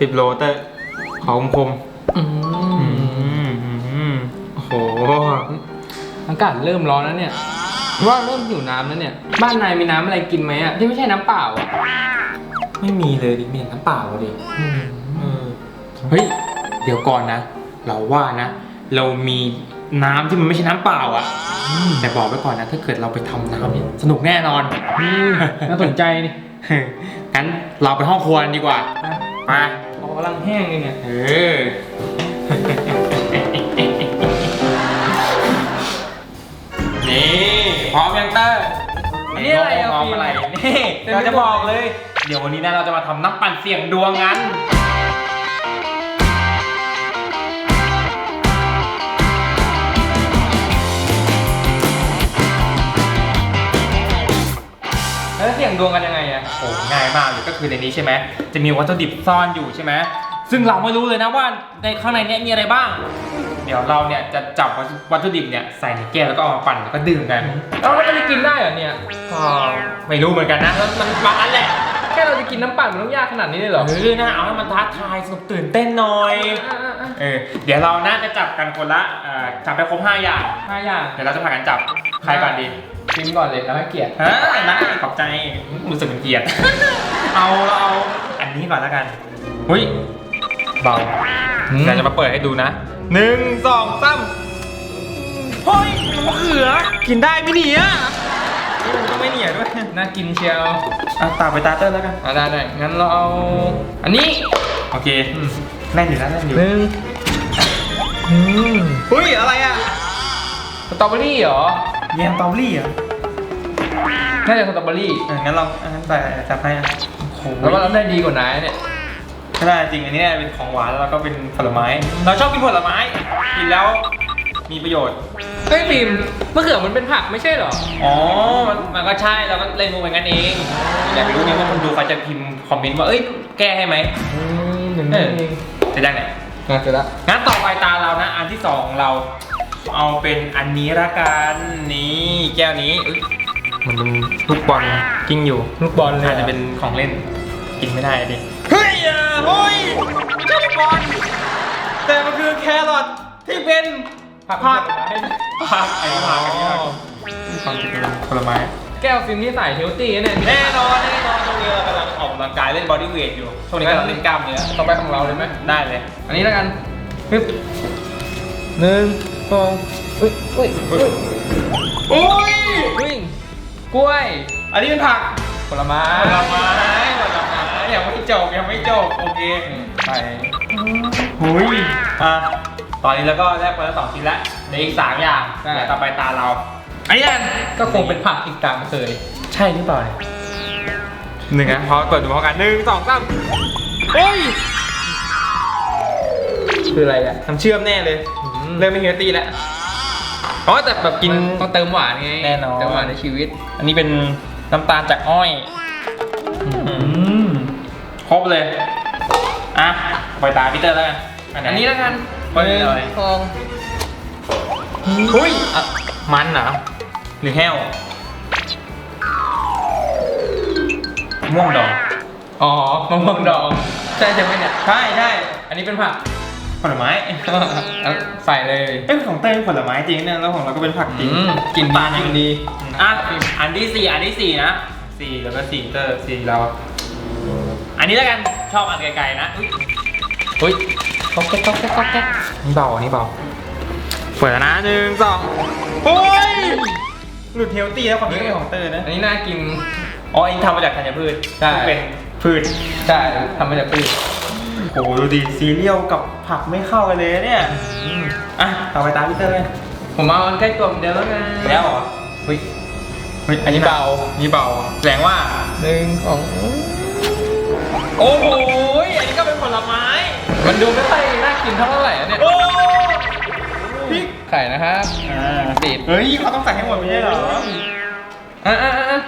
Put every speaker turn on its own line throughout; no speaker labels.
สิบโลเตอร์ขอคม
อื
ๆอื
ม
มอืมโอ้โห
อากาศเริ่มร้อนแล้วเนี่ย ว่าเริ่มหิวน้ำแล้วเนี่ย บ้านนายมีน้ำอะไรกินไหมอะที่ไม่ใช่น้ำเปล่าอะ
ไม่มีเลยดิมีแต่น้ำเปล่าดิ
อืม
เออเฮ้ย เดี๋ยวก่อนนะ เราว่านะ เรามีน้ำที่มันไม่ใช่น้ำเปล่าอะแต่บอกไว้ก่อนนะ ถ้าเกิดเราไปทำน้ำเนี่ยสนุกแน่นอน
อืมน่าสนใจนี่
งั้นเราไปห้องครัวกันดีกว่า ไป
เรา กำลังแห้งเลยเนี่ย
เออ นี่พร้อมยังเตอร์
อันนี้อะไรอะ
พร้อม
ฟิล์ม
อะไรนี่
เต็มไปหมด
เราจะบอกเลย เดี๋ยววันนี้นะเราจะมาทำน้ำปั่นเสี่ยงดวงกัน
แล้วเสี่ยงดวงกันยังไงอะ
โอ้ง่ายมากเลยก็คือในนี้ใช่ไหมจะมีวัตถุดิบซ่อนอยู่ใช่ไหมซึ่งเราไม่รู้เลยนะว่าในข้างในเนี้ยมีอะไรบ้าง เดี๋ยวเราเนี่ยจะจับวัตถุดิบเนี่ยใส่ในแก้วแล้วก็เอามาปั่นแล้วก็ดื่มกัน
เอ้าแล้วมันจะกินได้เหรอเนี่ย
ก็ไม่รู้เหมือนกันนะแล้วมันบางอันแหละ
แค่เราจะกินน้ำปั่นมันต้องยากขนาดนี้เลยเหรอ
เออนะเอาให้มันท้าทายสนุกตื่นเต้นหน่อย
อะอะอะ
เออเดี๋ยวเราน่าจะจับกันคนละเอ่อจับไปครบห้าอย่าง
ห้าอย่าง
เดี๋ยวเราจะพากันจับใครก่อนดี
ชิมก่อนเลยแล้วให้เกียรติ
ฮะได้ขอบใจรู้สึกเป็นเกียรติเอาเราเอาอันนี้ก่อนแล้วกันหุ้ยเบาเดี๋ยวจะมาเปิดให้ดูนะหนึ่งสองสามเฮ้ยมะเขือกินได้ไหมเนี่ยนี่มันก็ไม่เหนียวด้วย
น่ากินเชียว
เอาตาไปตาเตอร์แล้วกัน
อะได้ได้งั้นเราเอาอันนี้
โอเคแน่นอยู่นะแน่นอยู่
หนึ่งอืม
เฮ้ยอะไรอะ
สตรอเบอรี่เหรอ
แยมเตาลี่อะ
น่าจะสตรอเบอรี่
เอองั้นลองอันนั้นไปจับให้อะโอ้โห
แล้วว่าเราได้ดีกว่านายเนี่ย
ไม่ได้จริงอันนี้เป็นของหวานแล้วก็เป็นผลไม้ เราชอบกินผลไม้ กินแล้วมีประโยชน์
เฮ้ยฟิล์มมะเขือมันเป็นผักไม่ใช่เหรอ
อ๋อ มันมันก็ใช่เราก็เล่นมุกเป็นกันเอง อยากไปรู้ไงว่าคนดูเขาจะพิมพ์คอมเมนต์ว่า เอ้ย แก้ให้ไหม
อืมอย่าง
เอ
นี้
อ
เอง
เสร็จยังเนี่ย
งานเสร็จแล้ว
งั้นต่อไปตาเรานะ อันที่สองของเรา เอาเป็นอันนี้ละกันนี่แก้วนี้อุ๊ยมันเป็นลูกบอลกิ้งอยู่
ลูกบอลเลย
อาจจะเป็นของเล่นกินไม่ได้ดิเฮ้ยอะเฮ้ยไม่ใช่ลูกบอลแต่มันคือแครอทที่เป็น
ผัก
ผัก
ผลไม้
ผักไอ้ผักอันนี้ผักความจริงเป็นผลไม้
แก้วฟิล์มนี่ใส่เฮลตี้เนี่ย
แน่นอนแน่นอนช่วงนี้เรากำลังออกกำลังกายเล่นบอดี้เวทอยู่ช่วงนี้กำลังเล่นกล้ามเนื้อ
ต่อไปของเราเลยไหม
ได้เลย
อันนี้แล้วกันปึ๊บหนึ่ง สองอุ้ยอุ้ยอุ้ย
โอ้ย
วิ่งกล้วย
อันนี้เป็นผัก
ผลไม้
ผลไม้ผลไม้ยังไม่จบยังไม่จบโอเค
ใส่
หุยอะตอนนี้เราก็ได้คนละสองชิ้นแล้วเหลืออีกสามอย่างเดี๋ยวต่อไปตาเราอันนี้อัน
ก็คงเป็นผักอีกตามเคย
ใช่หรือเปล่าเนี่ยหนึ่งนะพอเปิดดูพร้อมกันหนึ่งสองสามเฮ้ย
คืออะไรอะ
น้ำเชื่อมแน่เลย
อืม
เริ่มไม่เฮลตี้แล้วอ๋อแต่แบบกิน
ต้องเติมหวานไง
แน่นอน
เติมหวานในชีวิต
อันนี้เป็นน้ำตาลจากอ้อยครบเลย อะปล่อยตาพีเตอร์แล้วกันไห
อันนี้แล้วกัน
เปิดเลย
ทอง
หุ้ยอะมันเหรอหรือแห้วม่วงดอง
อ๋อมะม่วงดอง ใช่ใช่ไหมเนี่ย
ใช่ใช่
อันนี้เป็นผัก
ผลไม้
เอาใส่เลย
เอ้ยของเต้ยเป็นผลไม้จริงเนี่ยแล้วของเราก็เป็นผักจริง
อืมกลิ่นดีกลิ่นดี
อะอันที่สี่อันที่สี่นะสี่แล้วก็สี่เตอร์สี่เรา อันนี้แล้วกันชอบอันไกลๆนะอุ๊ย
เฮ้ยก๊อกแก๊กก๊อกแก๊กก๊อกแก๊ก
นี่เบาอันนี้เบาเปิดแล้วนะหนึ่งสองโอ้ยหลุดเฮลตี้แล้วความจริงเป็นของเตอร์นะ
อันนี้น่ากิน
อ๋ออันนี้ทำมาจากธัญพืช
ใช่
ซึ่งเป็นพืช
ใช่ทำมาจากพืช
โอ้โหดูดิซีเรียลกับผักไม่เข้ากันเลยเนี่ยอะต่อไปตามพี่เตอร์เลย
ผมเอาอันใกล้ตัวเหมือนเดิมแล้วไง
แล้วเหรอเฮ้ยเฮ้ย
อันนี้เบา
นี่เบาแสดงว่า
หนึ่งสอง
โอ้โหอันนี้ก็เป็นผลไม้
มันดูไม่ค่อยน่ากินเท่าไหร่อะเนี่ย
โอ้พริก
ไข่นะครับ
อ่า
ติด
เฮ้ยเขาต้องใส่ให้หมดไม่ใช่เหรอ
อะอะอะอะ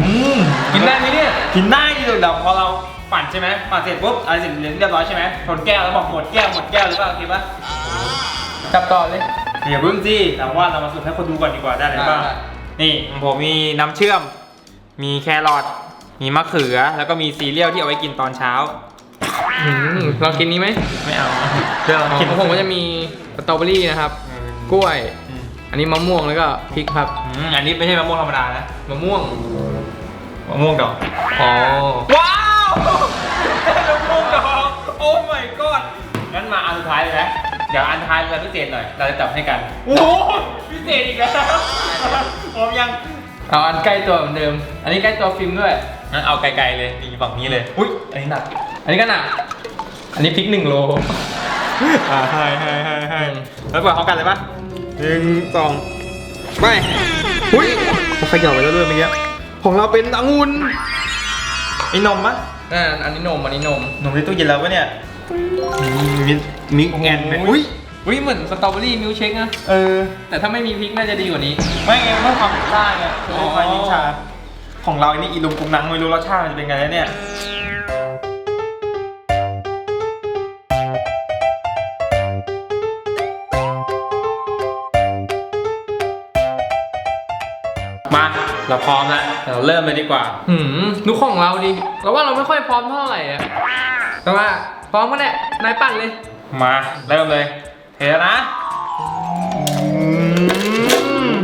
อืมกินได้ไหมเนี่ย
กินได้ดิเดี๋ยวพอเรา ปั่นใช่ไหมปั่นเสร็จปุ๊บอะไรเสร็จเรียบร้อยใช่ไหมชนแก้วแล้วบอกหมดแก้วหมดแก้วหรือเปล่าโอเคปะ
จับต่อเลย
อย่าเพิ่งสิแต่ว่าเรามาสรุปให้คนดูก่อนดีกว่าได้อะไรบ้าง
ได้
นี่ของผมมีน้ำเชื่อม มีแครอทมีมะเขือ แล้วก็มีซีเรียลที่เอาไว้กินตอนเช้า
อืมลองกินนี้ไหม
ไม่เอาเดี๋ยวเรา
อ๋อ
กิน
ของผมก็จะมีสตรอเบอรี่นะครับ กล้วย
อืม
อันนี้มะม่วงแล้วก็พริกครับ
อืมอันนี้ไม่ใช่มะม่วงธรรมดานะ
มะม่วง
มะม่วงดอก
อ๋อ
ว้าวมะม่วงดอกโอ้ my god งั้นมาอันสุดท้ายเลยนะเดี๋ยวอันท้ายเราพิเศษหน่อย เราจะจับให้กัน โอ้โหพิเศษอีกแล้วพร้อมยัง
เอาอันใกล้ตัวเหมือนเดิม อันนี้ใกล้ตัวฟิล์มด้วย
งั้นเอาไกลๆเลยนี่ฝั่งนี้เลย อุ้ย อันนี้หนัก
อันนี้ก็หนัก อันนี้พริกหนึ่งโล
อ่าให้ให้ให้ให้
อืม
แล้วเปิดพร้อมกันเลยปะหนึ่งสองไปอุ้ยขยับไปแล้วด้วยเมื่อกี้ ของเราเป็นองุ่นไอ้นมปะ
อ่าอันนี้นมอันนี้นม
นมที่ตู้เย็นแล้วปะเนี่ยมิมิกแอนเป็นอุ้ย
อุ้ยเหมือนสตรอเบอรี่มิลค์เชคนะ
เออ
แต่ถ้าไม่มีพริกน่าจะดีกว่านี้
ไม่ไงเพื่อความเป็นชาติไง
อ๋
เพื่
อ
อความเป็นชาติของเรานี่อีลุงกุงนังไม่รู้รสชาติมันจะเป็นไงแล้วเนี่ย มาเราพร้อมแล้วเดี๋ยวเราเริ่มเลยดีกว่า
หืมดูของเราดิเราว่าเราไม่ค่อยพร้อมเท่าไหร่อะแต่ว่าพร้อมก็แหละนายปั่นเลย
มาเริ่มเลยเทแล้วนะ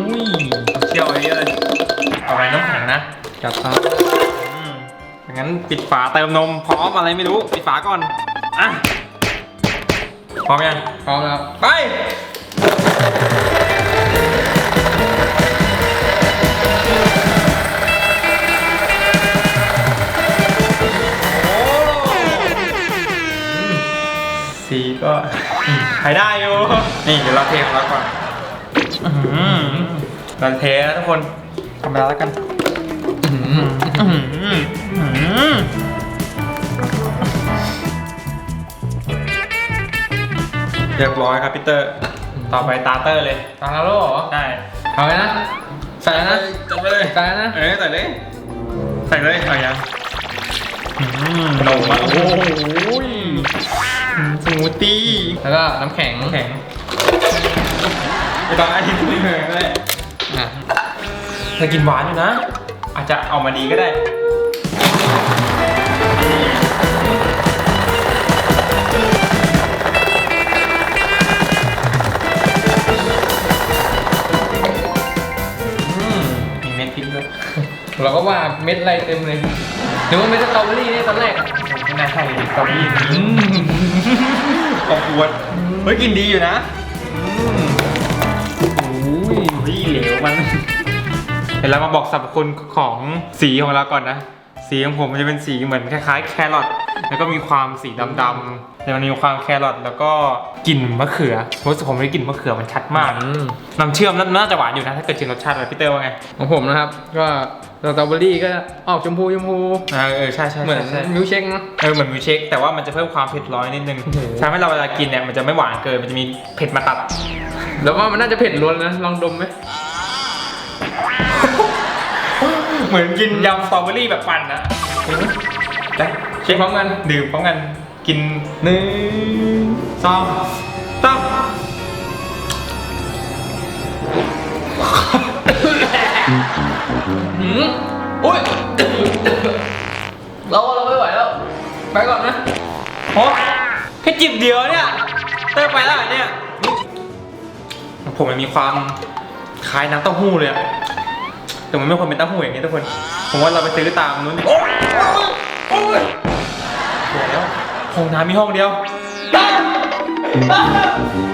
อุ้ยเชี่ยวไอ้เยอะเลยต่อไปน้ำแข็งนะ
จับครับ
อืมงั้นปิดฝาเติมนมพร้อมอะไรไม่รู้ ปิดฝาก่อนอะพร้อมยัง
พร้อมแล้ว
ไป สีก็ใช้ได้อยู่นี่เดี๋ยวเราเทของเราก่อนอื้อหือเราเทนะทุกคนทำไปแล้วแล้วกัน
อื้อหือ
อื้อหืออื้อหือเรียบร้อยครับพีเตอร์ ต่อไปตาเตอร์เลย
ตาแล้วเหรอ
ได้
เอาไปนะ ใส่แล้วนะ
จัดไปเลย
ใส่แล้วนะ
เอ้ยใส่เลยใส่เลยเอายังอืมนมอะโอ้โหอืม สมูทตี้
แล้วก็น้ำแข็ง
น้ำแข็งไม่ต้องไอ้ที่ไม่เหนื่อยเลย
อะ
เธอกินหวานอยู่นะ อาจจะเอามาดีก็ได้อืมมีเม็ดพริกด้วย
เราก็ว่าเม็ดอะไรเต็มเลยหรือว่าเม็ดสตรอเบอรี่เนี่ยตอนแรก
ไม่ น่าใช่ดิตอรี่ขอบคุณเฮ้ยกินดีอยู่นะอุ้ยเฮ้ยเหลวมันเดี๋ยวเรามาบอกสรรพคุณของสีของเราก่อนนะ สีของผมมันจะเป็นสีเหมือนคล้ายๆ แครอทแล้วก็มีความสีดำๆแต่มันมีความแครอทแล้วก็กลิ่นมะเขือรู้สึกผมได้กลิ่นมะเขือมันชัดมาก
อืม
น้ำเชื่อมน่าจะหวานอยู่นะ ถ้าเกิดชิมรสชาติแบบพี่เตอร์ว่าไง
ของผมนะครับ ก็ สตรอเบอรี่ก็ออกชมพูชมพู
เออเออใช่ใช่
เหมือน
ใช่
มิลค์เชคนะ
เออเหมือนมิลค์เชคแต่ว่ามันจะเพิ่มความเผ็ดร้อยนิดนึง
โอ้โห
ทำให้เราเวลากินเนี่ยมันจะไม่หวานเกินมันจะมีเผ็ดมาตัด
แล้วว่ามันน่าจะเผ็ดล้วนนะลองดมไหม
เหมือนกินยำสตรอเบอรี่แบบปั่นนะได้
เช็คพร้อมกัน
ดื่มพร้อมกันกินหนึ่งสองสาม
หืมอุ้ย เราเราไม่ไหวแล้ว ไปก่อนนะ
โอ้แค่จิบเดียวเนี่ยเติมไปแล้วเหรอเนี่ย ผมมันมีความคล้ายน้ำเต้าหู้เลยอะแต่มันไม่ควรเป็นเต้าหู้อย่างนี้ทุกคน ผมว่าเราไปซื้อตามนู้นดิโอ้ยโอ้ยโอ้ยวห้องน้ำมีห้องเดียวโ